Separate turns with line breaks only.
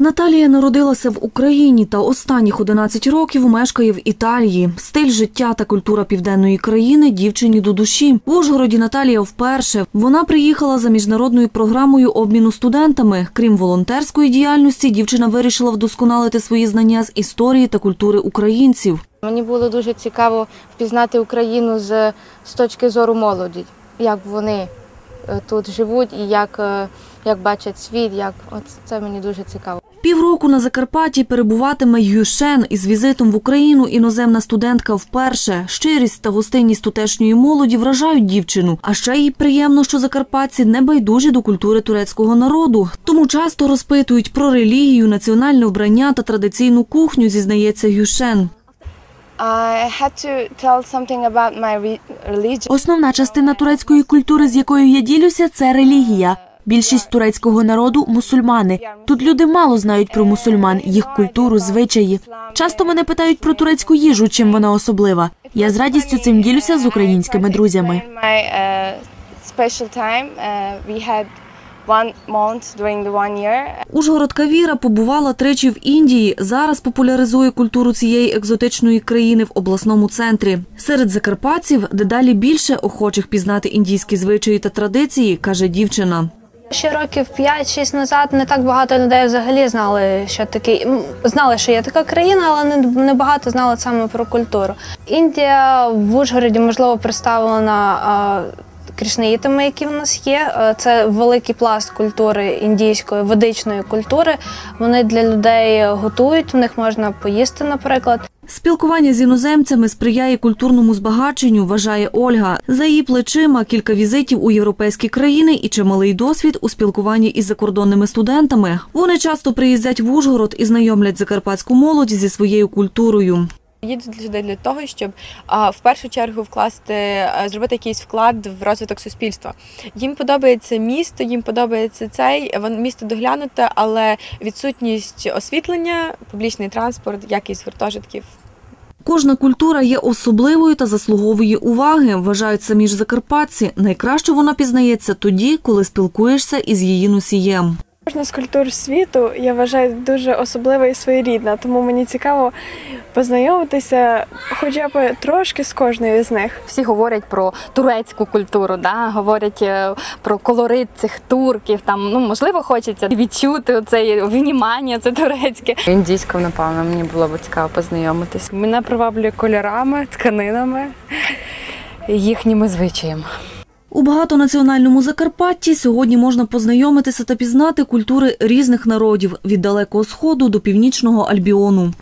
Наталія народилася в Україні та останніх 11 років мешкає в Італії. Стиль життя та культура південної країни дівчині до душі. В Ужгороді Наталія вперше. Вона приїхала за міжнародною програмою обміну студентами. Крім волонтерської діяльності, дівчина вирішила вдосконалити свої знання з історії та культури українців.
Мені було дуже цікаво впізнати Україну з, з точки зору молоді, як вони е, тут живуть і як, е, як бачать світ. Як от це мені дуже цікаво.
Півроку на Закарпатті перебуватиме Юшен із візитом в Україну іноземна студентка вперше. Щирість та гостинність тутешньої молоді вражають дівчину. А ще їй приємно, що закарпатці не байдужі до культури турецького народу. Тому часто розпитують про релігію, національне вбрання та традиційну кухню, зізнається Юшен.
Основна частина турецької культури, з якою я ділюся, це релігія. Більшість турецького народу мусульмани. Тут люди мало знають про мусульман, їх культуру, звичаї. Часто мене питають про турецьку їжу, чим вона особлива. Я з радістю цим ділюся з українськими друзями.
Uh, uh.
Ужгородка Віра побувала тричі в Індії. Зараз популяризує культуру цієї екзотичної країни в обласному центрі. Серед закарпатців дедалі більше охочих пізнати індійські звичаї та традиції, каже дівчина.
Ще років 5-6 назад не так багато людей взагалі знали, що такий м, знали, що є така країна, але не, багато знали саме про культуру. Індія в Ужгороді можливо представлена а, крішнаїтами, які в нас є. Е, Це великий пласт культури індійської ведичної культури. Вони для людей готують, в них можна поїсти, наприклад.
Спілкування з іноземцями сприяє культурному збагаченню, вважає Ольга. За її плечима кілька візитів у європейські країни і чималий досвід у спілкуванні із закордонними студентами. Вони часто приїздять в Ужгород і знайомлять закарпатську молодь зі своєю культурою.
Їдуть сюди для того, щоб в першу чергу вкласти, а, зробити якийсь вклад в розвиток суспільства. Їм подобається місто, їм подобається цей місто доглянуте, але відсутність освітлення, публічний транспорт, якість гуртожитків.
Кожна культура є особливою та заслуговує уваги, вважають самі ж закарпатці. Найкраще вона пізнається тоді, коли спілкуєшся із її носієм.
Кожна з культур світу я вважаю дуже особлива і своєрідна, тому мені цікаво познайомитися хоча б трошки з кожною з них.
всі говорять про турецьку культуру, да? говорять е, про колорит цих турків. Там ну можливо хочеться відчути цей внімання, це турецьке.
Індійською, напевно, мені було б цікаво познайомитись. Мене приваблює кольорами, тканинами, їхніми звичаями.
У багатонаціональному Закарпатті сьогодні можна познайомитися та пізнати культури різних народів від далекого сходу до північного Альбіону.